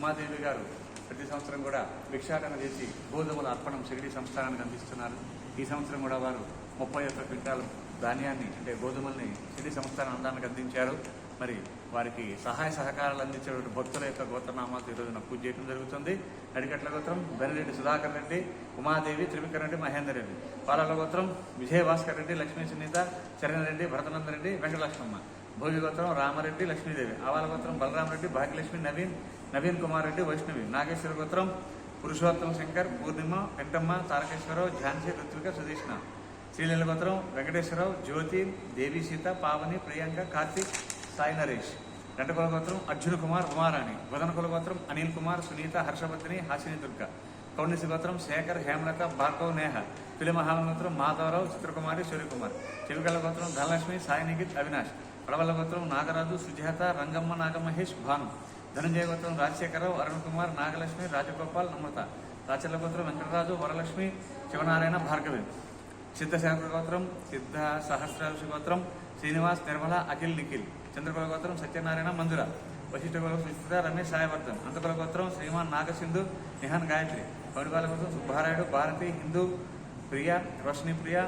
ఉమాదేవి గారు ప్రతి సంవత్సరం కూడా భిక్షాటన చేసి గోధుమల అర్పణం షిరిడి సంస్థానానికి అందిస్తున్నారు. ఈ సంవత్సరం కూడా వారు ముప్పై ఒక్క క్వింటాలు ధాన్యాన్ని అంటే గోధుమల్ని షిరిడి సంస్థానం అందానికి అందించారు. మరి వారికి సహాయ సహకారాలు అందించేటువంటి భక్తుల యొక్క గోత్రనామాలు ఈ రోజున పూజ చేయడం జరుగుతుంది. నడికట్ల గోత్రం బెనిరెడ్డి సుధాకర్ రెడ్డి ఉమాదేవి త్రివిక్ర రెడ్డి మహేందర్ రెడ్డి. పాలల గోత్రం విజయభాస్కర్ రెడ్డి లక్ష్మీ సునీత చరణ్ రెడ్డి భరతనంద రెడ్డి వెంకటలక్ష్మమ్మ. భోగి రామరెడ్డి రామారెడ్డి లక్ష్మీదేవి. ఆవాల గోత్రం బలరామరెడ్డి భాగ్యలక్ష్మి నవీన్ నవీన్ కుమార్ రెడ్డి వైష్ణవి. నాగేశ్వర గోత్రం పురుషోత్తమ శంకర్ పూర్ణిమ వెంకటమ్మ తారకేశ్వరరావు ఝాన్సీ రుత్విక సుధీష్ణ శ్రీలీల గోత్రం వెంకటేశ్వరరావు జ్యోతి దేవి సీత పావని ప్రియాంక కార్తీక్ సాయి నరేష్. గంటకుల గోత్రం అర్జున్ కుమార్ ఉమారాణి. బుధన కుల గోత్రం అనిల్ కుమార్ సునీత హర్షవర్ధిని హాసిని దుర్గ. కౌండిసి గోత్రం శేఖర్ హేమలత భార్గవ్ నేహ. పిలిమహాల గోత్రం మాధవరావు చిత్రకుమారి సూర్యకుమార్ చిలుకల గోత్రం ధనలక్ష్మి సాయి నిఖిత్ అవినాష్. పడవల గోత్రం నాగరాజు సుజాత రంగమ్మ నాగమహేష్ భాను. ధనంజయ గోత్రం రాజశేఖరరావు అరుణ్ కుమార్ నాగలక్ష్మి రాజగోపాల్ నమ్రత. రాచర్ల గోత్రం వెంకటరాజు వరలక్ష్మి శివనారాయణ భార్గవి. సిద్ధశాఖ గోత్రం సిద్ధ సహస్రాంశ గోత్రం శ్రీనివాస్ నిర్మల అఖిల్ నిఖిల్. చంద్రకుల గోత్రం సత్యనారాయణ మంజుర వశిష్ఠ గోత్రం సుచిత రమేష్ సాయవర్ధన్. అంతకుల గోత్రం శ్రీమాన్ నాగసింధు నిహాన్ గాయత్రి. పౌడిపాల కోసం సుబ్బారాయుడు భారతి హిందూ ప్రియ రోషిని ప్రియ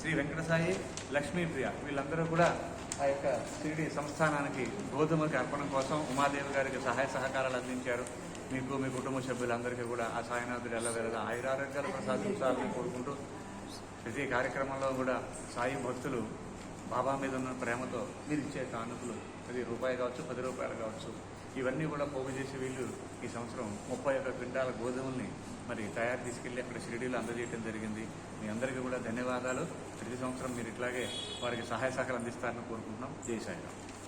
శ్రీ వెంకటసాయి లక్ష్మీ ప్రియ. వీళ్ళందరూ కూడా ఆ యొక్క షిరిడి సంస్థానానికి గోధుమకి అర్పణం కోసం ఉమాదేవి గారికి సహాయ సహకారాలు అందించారు. మీకు మీ కుటుంబ సభ్యులందరికీ కూడా ఆ సాయినాథుడు ఎల్లవేళ ఆయురారోగ్యాలు ప్రసాదించాలని కోరుకుంటూ ప్రతి కార్యక్రమంలో కూడా సాయి భక్తులు బాబా మీద ఉన్న ప్రేమతో మీరు ఇచ్చే కానుకలు అది రూపాయి కావచ్చు పది రూపాయలు కావచ్చు ఇవన్నీ కూడా పోగు చేసి వీళ్ళు ఈ సంవత్సరం ముప్పై ఒక్క క్వింటాల గోధుమల్ని మరి తయారు తీసుకెళ్ళి అక్కడ షిరిడీలో అందజేయడం జరిగింది. మీ అందరికీ కూడా ధన్యవాదాలు. ప్రతి సంవత్సరం మీరు ఇట్లాగే వారికి సహాయ సహకారం అందిస్తారని కోరుకుంటున్నాం. జై సాయిరామ్.